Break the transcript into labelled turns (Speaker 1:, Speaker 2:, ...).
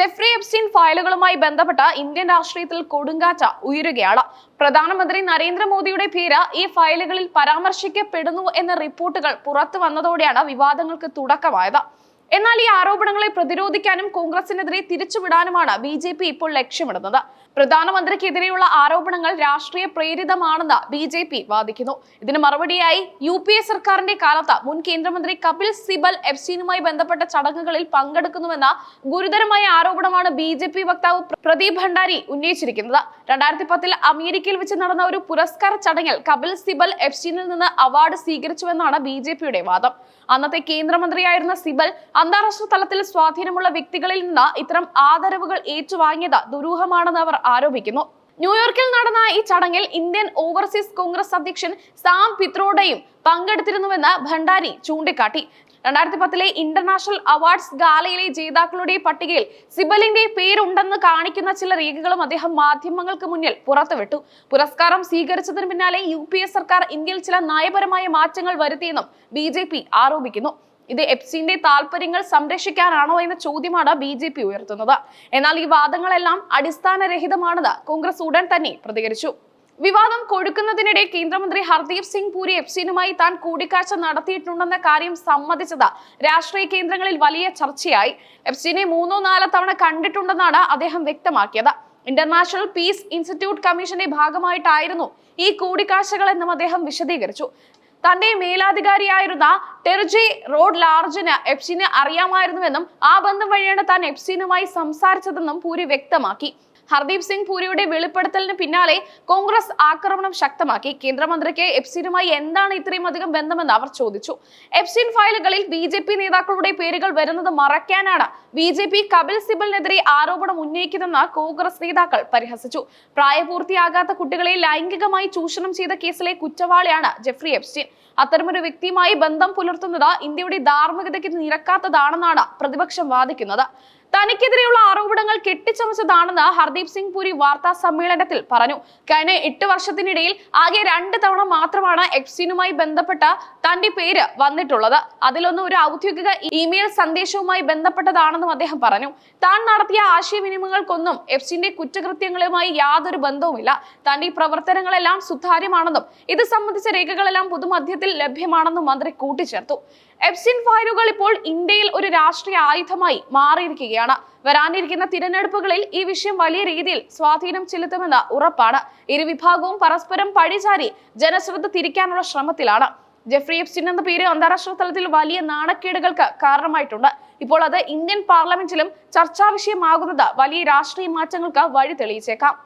Speaker 1: Jeffrey Epstein ഫയലുകളുമായി ബന്ധപ്പെട്ട Indian രാഷ്ട്രീയത്തിൽ കൊടുങ്കാറ്റ ഉയരുകയാണ്. പ്രധാനമന്ത്രി നരേന്ദ്രമോദിയുടെ പേര് ഈ ഫയലുകളിൽ പരാമർശിക്കപ്പെടുന്നു എന്ന റിപ്പോർട്ടുകൾ പുറത്തു വന്നതോടെയാണ് വിവാദങ്ങൾക്ക് തുടക്കമായത്. എന്നാൽ ഈ ആരോപണങ്ങളെ പ്രതിരോധിക്കാനും കോൺഗ്രസിനെതിരെ തിരിച്ചുവിടാനുമാണ് ബി ജെ പി ഇപ്പോൾ ലക്ഷ്യമിടുന്നത്. പ്രധാനമന്ത്രിക്കെതിരെയുള്ള ആരോപണങ്ങൾ രാഷ്ട്രീയ പ്രേരിതമാണെന്ന് ബി ജെ പി വാദിക്കുന്നു. ഇതിന് മറുപടിയായി യു പി എ സർക്കാരിന്റെ കാലത്ത് മുൻ കേന്ദ്രമന്ത്രി കപിൽ സിബൽ എഫ്സീനുമായി ബന്ധപ്പെട്ട ചടങ്ങുകളിൽ പങ്കെടുക്കുന്നുവെന്ന ഗുരുതരമായ ആരോപണമാണ് ബി ജെ പി വക്താവ് പ്രദീപ് ഭണ്ഡാരി ഉന്നയിച്ചിരിക്കുന്നത്. രണ്ടായിരത്തി പത്തിൽ അമേരിക്കയിൽ വെച്ച് നടന്ന ഒരു പുരസ്കാര ചടങ്ങിൽ കപിൽ സിബൽ എഫ്സീനിൽ നിന്ന് അവാർഡ് സ്വീകരിച്ചുവെന്നാണ് ബി ജെ പിയുടെ വാദം. അന്നത്തെ കേന്ദ്രമന്ത്രിയായിരുന്ന സിബൽ അന്താരാഷ്ട്ര തലത്തിൽ സ്വാധീനമുള്ള വ്യക്തികളിൽ നിന്ന് ഇത്തരം ആദരവുകൾ ഏറ്റുവാങ്ങിയത് ദുരൂഹമാണെന്ന് അവർ ആരോപിക്കുന്നു. ന്യൂയോർക്കിൽ നടന്ന ഈ ചടങ്ങിൽ ഇന്ത്യൻ ഓവർസീസ് കോൺഗ്രസ് അധ്യക്ഷൻ സാം പിത്രോഡയും പങ്കെടുത്തിരുന്നുവെന്ന് ഭണ്ഡാരി ചൂണ്ടിക്കാട്ടി. രണ്ടായിരത്തി പത്തിലെ ഇന്റർനാഷണൽ അവാർഡ്സ് ഗാലയിലെ ജേതാക്കളുടെ പട്ടികയിൽ സിബലിന്റെ പേരുണ്ടെന്ന് കാണിക്കുന്ന ചില രേഖകളും അദ്ദേഹം മാധ്യമങ്ങൾക്ക് മുന്നിൽ പുറത്തുവിട്ടു. പുരസ്കാരം സ്വീകരിച്ചതിന് പിന്നാലെ യു സർക്കാർ ഇന്ത്യയിൽ ചില നയപരമായ മാറ്റങ്ങൾ വരുത്തിയെന്നും ബി ആരോപിക്കുന്നു. ഇത് എപ്സിന്റെ താല്പര്യങ്ങൾ സംരക്ഷിക്കാനാണോ എന്ന ചോദ്യമാണ് ബി ജെ പി ഉയർത്തുന്നത്. എന്നാൽ ഈ വാദങ്ങളെല്ലാം അടിസ്ഥാനരഹിതമാണെന്ന് കോൺഗ്രസ് ഉടൻ തന്നെ പ്രതികരിച്ചു. വിവാദം കൊഴുക്കുന്നതിനിടെ കേന്ദ്രമന്ത്രി ഹർദീപ് സിംഗ് പുരി എഫ്സീനുമായി താൻ കൂടിക്കാഴ്ച നടത്തിയിട്ടുണ്ടെന്ന കാര്യം സമ്മതിച്ചത് രാഷ്ട്രീയ കേന്ദ്രങ്ങളിൽ വലിയ ചർച്ചയായി. എഫ്സീനെ മൂന്നോ നാലോ തവണ കണ്ടിട്ടുണ്ടെന്നാണ് അദ്ദേഹം വ്യക്തമാക്കിയത്. ഇന്റർനാഷണൽ പീസ് ഇൻസ്റ്റിറ്റ്യൂട്ട് കമ്മീഷന്റെ ഭാഗമായിട്ടായിരുന്നു ഈ കൂടിക്കാഴ്ചകൾ എന്നും അദ്ദേഹം വിശദീകരിച്ചു. തന്റെ മേലാധികാരിയായിരുന്ന ടെർജി റോഡ് ലാർജിന് എപ്സിനെ അറിയാമായിരുന്നുവെന്നും ആ ബന്ധം വഴിയാണ് താൻ എപ്സിനുമായി സംസാരിച്ചതെന്നും പൂരി വ്യക്തമാക്കി. ഹർദീപ് സിംഗ് പുരിയുടെ വെളിപ്പെടുത്തലിന് പിന്നാലെ കോൺഗ്രസ് ആക്രമണം ശക്തമാക്കി. കേന്ദ്രമന്ത്രിക്ക് എപ്സിനുമായി എന്താണ് ഇത്രയും അധികം ബന്ധമെന്ന് അവർ ചോദിച്ചു. എപ്സിൻ ഫയലുകളിൽ ബി ജെ പി നേതാക്കളുടെ പേരുകൾ വരുന്നത് മറയ്ക്കാനാണ് ബി ജെ പി കപിൽ സിബലിനെതിരെ ആരോപണം ഉന്നയിക്കുന്നതെന്ന് കോൺഗ്രസ് നേതാക്കൾ പരിഹസിച്ചു. പ്രായപൂർത്തിയാകാത്ത കുട്ടികളെ ലൈംഗികമായി ചൂഷണം ചെയ്ത കേസിലെ കുറ്റവാളിയാണ് ജെഫ്രി എപ്സ്റ്റീൻ അത്തരമൊരു വ്യക്തിയുമായി ബന്ധം പുലർത്തുന്നത് ഇന്ത്യയുടെ ധാർമ്മികതയ്ക്ക് നിരക്കാത്തതാണെന്നാണ് പ്രതിപക്ഷം വാദിക്കുന്നത്. തനിക്കെതിരെയുള്ള ആരോപണങ്ങൾ കെട്ടിച്ചമച്ചതാണെന്ന് ഹർദീപ് സിംഗ് പുരി വാർത്താ സമ്മേളനത്തിൽ പറഞ്ഞു. കഴിഞ്ഞ എട്ട് വർഷത്തിനിടയിൽ ആകെ രണ്ട് തവണ മാത്രമാണ് എഫ്സീനുമായി ബന്ധപ്പെട്ട തന്റെ പേര് വന്നിട്ടുള്ളത്. അതിലൊന്നും ഒരു ഔദ്യോഗിക ഇമെയിൽ സന്ദേശവുമായി ബന്ധപ്പെട്ടതാണെന്നും അദ്ദേഹം പറഞ്ഞു. താൻ നടത്തിയ ആശയവിനിമയങ്ങൾക്കൊന്നും എഫ്സിന്റെ കുറ്റകൃത്യങ്ങളുമായി യാതൊരു ബന്ധവുമില്ല. തന്റെ പ്രവർത്തനങ്ങളെല്ലാം സുതാര്യമാണെന്നും ഇത് സംബന്ധിച്ച രേഖകളെല്ലാം പൊതുമധ്യത്തിൽ ലഭ്യമാണെന്നും മന്ത്രി കൂട്ടിച്ചേർത്തു. എഫ്സിൻ ഫയലുകൾ ഇപ്പോൾ ഇന്ത്യയിൽ ഒരു രാഷ്ട്രീയ ആയുധമായി മാറിയിരിക്കുകയാണ്. വരാനിരിക്കുന്ന തിരഞ്ഞെടുപ്പുകളിൽ ഈ വിഷയം വലിയ രീതിയിൽ സ്വാധീനം ചെലുത്തുമെന്ന് ഉറപ്പാണ്. ഇരുവിഭാഗവും പരസ്പരം പഴിചാരി ജനശ്രദ്ധ തിരിക്കാനുള്ള ശ്രമത്തിലാണ്. ജെഫ്രി എപ്സിൻ എന്ന പേര് അന്താരാഷ്ട്ര തലത്തിൽ വലിയ നാണക്കേടുകൾക്ക് കാരണമായിട്ടുണ്ട്. ഇപ്പോൾ അത് ഇന്ത്യൻ പാർലമെന്റിലും ചർച്ചാ വിഷയമാകുന്നത് വലിയ രാഷ്ട്രീയ മാറ്റങ്ങൾക്ക് വഴി തെളിയിച്ചേക്കാം.